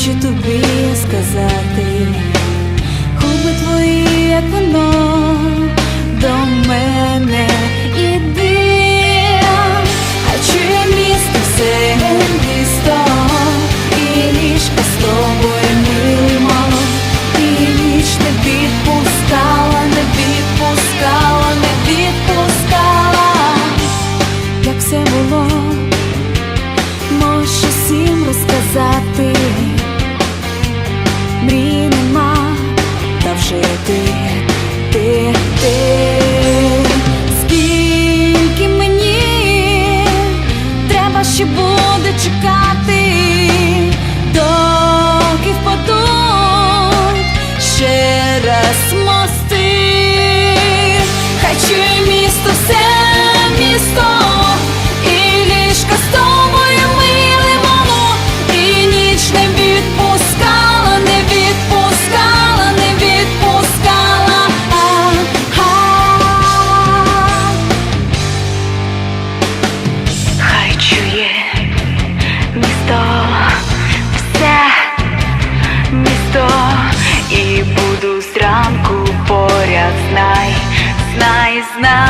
хочет убить сказать. Ще буде чекати, now.